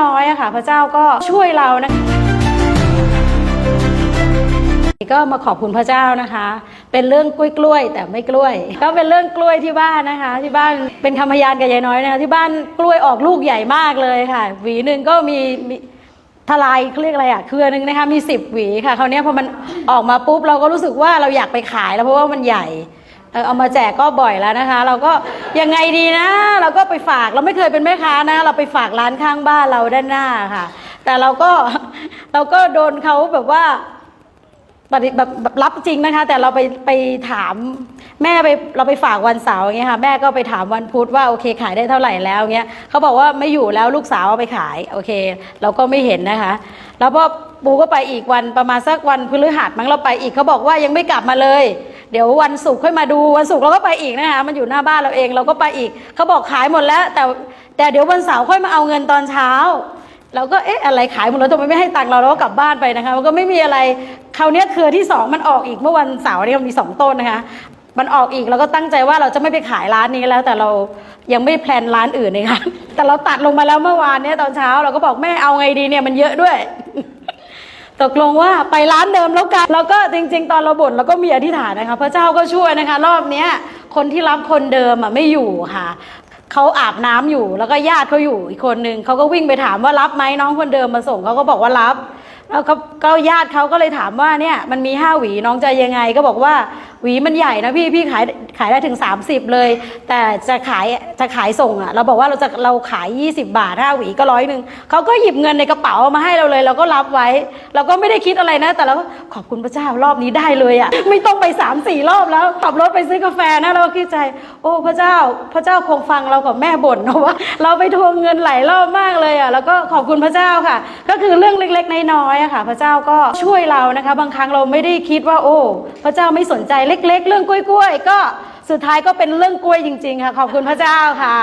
น้อยๆอะค่ะ พระเจ้าก็ช่วยเรานะคะก็มาขอบคุณพระเจ้านะคะ เป็นเรื่องกล้วยกล้วยแต่ไม่กล้วย ก็เป็นเรื่องกล้วยที่บ้านนะคะ ที่บ้านเป็นคำพยานกับยายน้อยนะคะที่บ้านกล้วยออกลูกใหญ่มากเลยค่ะ หวีหนึ่งก็มีมีทลายเขาเรียกอะไรอะเครือหนึ่งนะคะมีสิบหวีค่ะคราวเนี้ยพอมันออกมาปุ๊บเราก็รู้สึกว่าเราอยากไปขายแล้วเพราะว่ามันใหญ่ เออเอามาแจกก็บ่อยแล้วนะคะ เราก็ยังไงดีนะ เราก็ไปฝากเราไม่เคยเป็นแม่ค้านะ เราไปฝากร้านข้างบ้านเราด้านหน้าค่ะ แต่เราก็เราก็โดนเขาแบบว่าปฏิแบบแบบรับจริงนะคะ แต่เราไปไปถามแม่ไปเราไปฝากวันเสาร์อย่างเงี้ยค่ะแม่ก็ไปถามวันพุธว่าโอเคขายได้เท่าไหร่แล้วเงี้ยเขาบอกว่าไม่อยู่แล้วลูกสาวเอาไปขายโอเค เราก็ไม่เห็นนะคะ แล้วพอปูก็ไปอีกวันประมาณสักวันพฤหัสมั้งเราไปอีกเขาบอกว่ายังไม่กลับมาเลย เดี๋ยววันศุกร์ค่อยมาดูวันศุกร์เราก็ไปอีกนะคะมันอยู่หน้าบ้านเราเองเราก็ไปอีกเขาบอกขายหมดแล้ว แต่แต่เดี๋ยววันเสาร์ค่อยมาเอาเงินตอนเช้าเราก็เอ๊ะอะไรขายหมดแล้วทำไมไม่ให้ตังค์เราเราก็กลับบ้านไปนะคะมันก็ไม่มีอะไรคราวนี้เครือที่สองมันออกอีกเมื่อวันเสาร์นี่มันมีสองต้นนะคะมันออกอีกเราก็ตั้งใจว่าเราจะไม่ไปขายร้านนี้แล้ว แต่เรายังไม่แพลนร้านอื่นเลยค่ะแต่เราตัดลงมาแล้วเมื่อวานเนี่ยตอนเช้า เราก็บอกแม่เอาไงดีเนี่ยมันเยอะด้วย ตกลงว่าไปร้านเดิมแล้วกันแล้วก็จริง ๆ ตอนเราบ่นเราก็มีอธิษฐานนะคะ พระเจ้าก็ช่วยนะคะ รอบเนี้ยคนที่รับคนเดิมอะไม่อยู่ค่ะเขาอาบน้ำอยู่แล้วก็ญาติเขาอยู่อีกคนนึงเขาก็วิ่งไปถามว่ารับไหมน้องคนเดิมมาส่งเขาก็บอกว่ารับแล้วเขาก็ญาติเขาก็เลยถามว่าเนี่ยมันมีห้าหวีน้องจะยังไงก็บอกว่า หวีมันใหญ่นะพี่พี่ขายขายได้ถึง 30 เลย แต่จะขายจะขายส่งอะเราบอกว่าเราจะเราขาย 20 บาทห้าหวีก็ร้อยหนึ่งเขาก็หยิบเงินในกระเป๋ามาให้เราเลย เราก็รับไว้ เราก็ไม่ได้คิดอะไรนะ แต่เราก็ขอบคุณพระเจ้ารอบนี้ได้เลยอะไม่ต้องไป3ามสี่รอบแล้วขับรถไปซื้อกาแฟนะเราคิดใจ โอ้พระเจ้าพระเจ้าคงฟังเรากับแม่บ่นนะว่า เราไปทวงเงินหลายรอบมากเลยอะแล้วก็ขอบคุณพระเจ้าค่ะ ก็คือเรื่องเล็กๆน้อยๆอะค่ะ พระเจ้าก็ช่วยเรานะคะ บางครั้งเราไม่ได้คิดว่า โอ้ พระเจ้าไม่สนใจเล็ก ๆ เรื่องกล้วยๆก็สุดท้ายก็เป็นเรื่องกล้วยจริง ๆ ค่ะ ขอบคุณพระเจ้าค่ะ